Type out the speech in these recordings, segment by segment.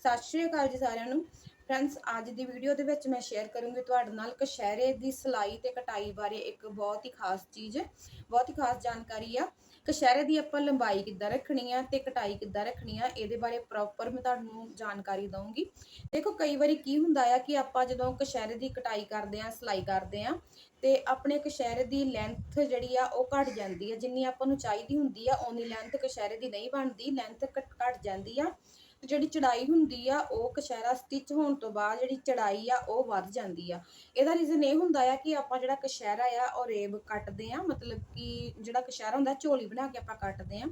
ਸਤਿ ਸ਼੍ਰੀ ਅਕਾਲ ਜੀ ਸਾਰਿਆਂ ਨੂੰ। ਫਰੈਂਡਸ, ਅੱਜ ਦੀ ਵੀਡੀਓ ਦੇ ਵਿੱਚ ਮੈਂ ਸ਼ੇਅਰ ਕਰੂੰਗੀ ਤੁਹਾਡੇ ਨਾਲ ਕਸ਼ਹਿਰੇ ਦੀ ਸਿਲਾਈ ਤੇ ਕਟਾਈ ਬਾਰੇ ਇੱਕ ਬਹੁਤ ਹੀ ਖਾਸ ਚੀਜ਼, ਬਹੁਤ ਹੀ ਖਾਸ ਜਾਣਕਾਰੀ ਆ। ਕਸ਼ਹਿਰੇ ਦੀ ਆਪਾਂ ਲੰਬਾਈ ਕਿੱਦਾਂ ਰੱਖਣੀ ਆ ਤੇ ਕਟਾਈ ਕਿੱਦਾਂ ਰੱਖਣੀ ਆ, ਇਹਦੇ ਬਾਰੇ ਪ੍ਰੋਪਰ ਮੈਂ ਤੁਹਾਨੂੰ ਜਾਣਕਾਰੀ ਦਵਾਂਗੀ ਦੇਖੋ, ਕਈ ਵਾਰੀ ਕੀ ਹੁੰਦਾ ਆ ਕਿ ਆਪਾਂ ਜਦੋਂ ਕਸ਼ਹਿਰੇ ਦੀ ਕਟਾਈ ਕਰਦੇ ਆ, ਸਿਲਾਈ ਕਰਦੇ ਆ, ਤੇ ਆਪਣੇ ਕਸ਼ਹਿਰੇ ਦੀ ਲੈਂਥ ਜਿਹੜੀ ਆ ਉਹ ਘਟ ਜਾਂਦੀ ਆ। ਜਿੰਨੀ ਆਪਾਂ ਨੂੰ ਚਾਹੀਦੀ ਹੁੰਦੀ ਆ, ਓਨੀ ਲੈਂਥ ਕਸ਼ਹਿਰੇ ਦੀ ਨਹੀਂ ਬਣਦੀ ਲੈਂਥ ਘਟ ਜਾਂਦੀ ਆ। ਜਿਹੜੀ ਚੜਾਈ ਹੁੰਦੀ ਆ, ਉਹ ਕਸ਼ਹਿਰਾ ਸਟਿਚ ਹੋਣ ਤੋਂ ਬਾਅਦ ਜਿਹੜੀ ਚੜਾਈ ਆ, ਉਹ ਵੱਧ ਜਾਂਦੀ ਆ। ਇਹਦਾ ਰੀਜ਼ਨ ਇਹ ਹੁੰਦਾ ਆ ਕਿ ਆਪਾਂ ਜਿਹੜਾ ਕਸ਼ਹਿਰਾ ਆ, ਉਹ ਰੇਬ ਕੱਟਦੇ ਆ, ਮਤਲਬ ਕਿ ਜਿਹੜਾ ਕਸ਼ਹਿਰਾ ਹੁੰਦਾ, ਝੋਲੀ ਬਣਾ ਕੇ ਆਪਾਂ ਕੱਟਦੇ ਆ।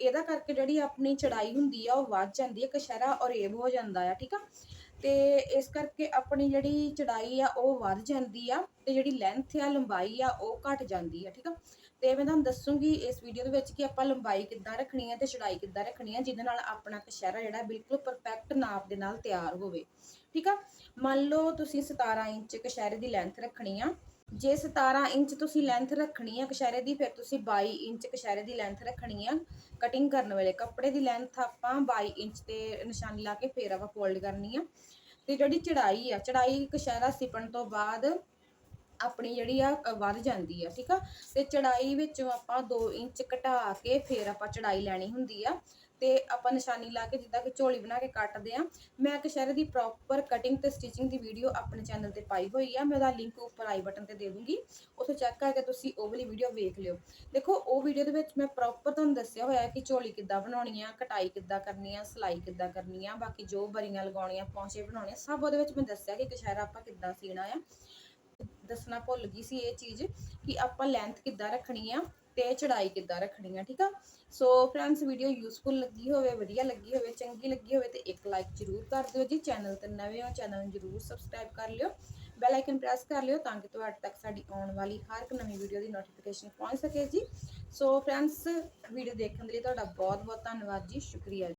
ਇਹਦਾ ਕਰਕੇ ਜਿਹੜੀ ਆਪਣੀ ਚੜਾਈ ਹੁੰਦੀ ਆ, ਉਹ ਵੱਧ ਜਾਂਦੀ ਆ, ਕਸ਼ਹਿਰਾ ਔਰ ਹੋ ਜਾਂਦਾ ਆ, ਠੀਕ ਆ? ਤੇ ਇਸ ਕਰਕੇ ਆਪਣੀ ਜਿਹੜੀ ਚੜਾਈ ਆ ਉਹ ਵੱਧ ਜਾਂਦੀ ਆ ਤੇ ਜਿਹੜੀ ਲੈਂਥ ਆ, ਲੰਬਾਈ ਆ ਉਹ ਘਟ ਜਾਂਦੀ ਆ, ਠੀਕ ਆ? ਤੇ ਮੈਂ ਤੁਹਾਨੂੰ ਦੱਸੂਗੀ ਇਸ ਵੀਡੀਓ ਦੇ ਵਿੱਚ ਕਿ ਆਪਾਂ ਲੰਬਾਈ ਕਿੱਦਾਂ ਰੱਖਣੀ ਹੈ ਤੇ ਚੜਾਈ ਕਿੱਦਾਂ ਰੱਖਣੀ ਹੈ ਜਿਹਦੇ ਨਾਲ ਆਪਣਾ ਕਸ਼ਹਿਰਾ ਜਿਹੜਾ ਬਿਲਕੁਲ ਪਰਫੈਕਟ ਨਾਪ ਦੇ ਨਾਲ ਤਿਆਰ ਹੋਵੇ, ਠੀਕ ਆ? ਮੰਨ ਲਓ ਤੁਸੀਂ 17 ਇੰਚ ਕਸ਼ਹਿਰੇ ਦੀ ਲੈਂਥ ਰੱਖਣੀ ਆ ਜੇ 17 ਇੰਚ ਤੁਸੀਂ ਲੈਂਥ ਰੱਖਣੀ ਆ ਕਸ਼ਹਿਰੇ ਦੀ, ਫਿਰ ਤੁਸੀਂ 22 ਇੰਚ ਕਸ਼ਹਿਰੇ ਦੀ ਲੈਂਥ ਰੱਖਣੀ ਆ। ਕਟਿੰਗ ਕਰਨ ਵੇਲੇ ਕੱਪੜੇ ਦੀ ਲੈਂਥ ਆਪਾਂ 22 ਇੰਚ ਤੇ ਨਿਸ਼ਾਨੀ ਲਾ ਕੇ ਫੇਰ ਆਪਾਂ ਫੋਲਡ ਕਰਨੀ ਆ। ਤੇ ਜਿਹੜੀ ਚੜਾਈ ਆ, ਚੜਾਈ ਕਸ਼ਹਿਰਾ ਸਿਪਣ ਤੋਂ ਬਾਅਦ ਆਪਣੀ ਜਿਹੜੀ ਆ ਵੱਧ ਜਾਂਦੀ ਆ, ਠੀਕ ਆ? ਤੇ ਚੜਾਈ ਵਿੱਚੋਂ ਆਪਾਂ 2 ਇੰਚ ਘਟਾ ਕੇ ਫਿਰ ਆਪਾਂ ਚੜਾਈ ਲੈਣੀ ਹੁੰਦੀ ਆ। ਤੇ ਆਪਾਂ ਨਿਸ਼ਾਨੀ ਲਾ ਕੇ ਜਿੱਦਾਂ ਕਿ ਝੋਲੀ ਬਣਾ ਕੇ ਕੱਟਦੇ ਆ। ਮੈਂ ਕਸ਼ਹਿਰੇ ਦੀ ਪ੍ਰੋਪਰ ਕਟਿੰਗ ਤੇ ਸਟਿਚਿੰਗ ਦੀ ਵੀਡੀਓ ਆਪਣੇ ਚੈਨਲ ਤੇ ਪਾਈ ਹੋਈ ਆ। ਮੈਂ ਉਹਦਾ ਲਿੰਕ ਉੱਪਰ ਆਈ ਬਟਨ ਤੇ ਦੇ ਦੂੰਗੀ। ਉੱਥੋਂ ਚੈੱਕ ਕਰਕੇ ਤੁਸੀਂ ਉਹ ਵਾਲੀ ਵੀਡੀਓ ਵੇਖ ਲਿਓ। ਦੇਖੋ, ਉਹ ਵੀਡੀਓ ਦੇ ਵਿੱਚ ਮੈਂ ਪ੍ਰੋਪਰ ਤੁਹਾਨੂੰ ਦੱਸਿਆ ਹੋਇਆ ਕਿ ਝੋਲੀ ਕਿੱਦਾਂ ਬਣਾਉਣੀ ਆ, ਕਟਾਈ ਕਿੱਦਾਂ ਕਰਨੀ ਆ, ਸਿਲਾਈ ਕਿੱਦਾਂ ਕਰਨੀ ਆ, ਬਾਕੀ ਜੋ ਬਰੀਆਂ ਲਗਾਉਣੀਆਂ, ਪੌਂਚੇ ਬਣਾਉਣੇ ਸਭ ਉਹਦੇ ਵਿੱਚ ਮੈਂ ਦੱਸਿਆ ਕਿ ਕਸ਼ਹਿਰਾ ਆਪਾਂ ਕਿੱਦਾਂ ਸੀਣਾ ਆ। ਦੱਸਣਾ ਭੁੱਲ ਗਈ ਸੀ ਇਹ ਚੀਜ਼ ਕਿ ਆਪਾਂ ਲੈਂਥ ਕਿੱਦਾਂ ਰੱਖਣੀ ਆ ਤੇ ਚੜਾਈ ਕਿੱਦਾਂ ਰੱਖਣੀ ਆ, ਠੀਕ ਆ? ਸੋ ਫਰੈਂਡਸ ਵੀਡੀਓ ਯੂਸਫੁਲ ਲੱਗੀ ਹੋਵੇ, ਵਧੀਆ ਲੱਗੀ ਹੋਵੇ, ਚੰਗੀ ਲੱਗੀ ਹੋਵੇ ਤੇ ਇੱਕ ਲਾਈਕ ਜ਼ਰੂਰ ਕਰ ਦਿਓ ਜੀ। ਚੈਨਲ ਤੇ ਨਵੇਂ ਹੋ ਚੈਨਲ ਨੂੰ ਜ਼ਰੂਰ ਸਬਸਕ੍ਰਾਈਬ ਕਰ ਲਿਓ। ਬੈਲ ਆਈਕਨ ਪ੍ਰੈਸ ਕਰ ਲਿਓ ਤਾਂ ਕਿ ਤੁਹਾਡੇ ਤੱਕ ਸਾਡੀ ਆਉਣ ਵਾਲੀ ਹਰ ਇੱਕ ਨਵੀਂ ਵੀਡੀਓ ਦੀ ਨੋਟੀਫਿਕੇਸ਼ਨ ਪਹੁੰਚ ਸਕੇ ਜੀ। ਸੋ ਫਰੈਂਡਸ ਵੀਡੀਓ ਦੇਖਣ ਦੇ ਲਈ ਤੁਹਾਡਾ ਬਹੁਤ ਬਹੁਤ ਧੰਨਵਾਦ ਜੀ। ਸ਼ੁਕਰੀਆ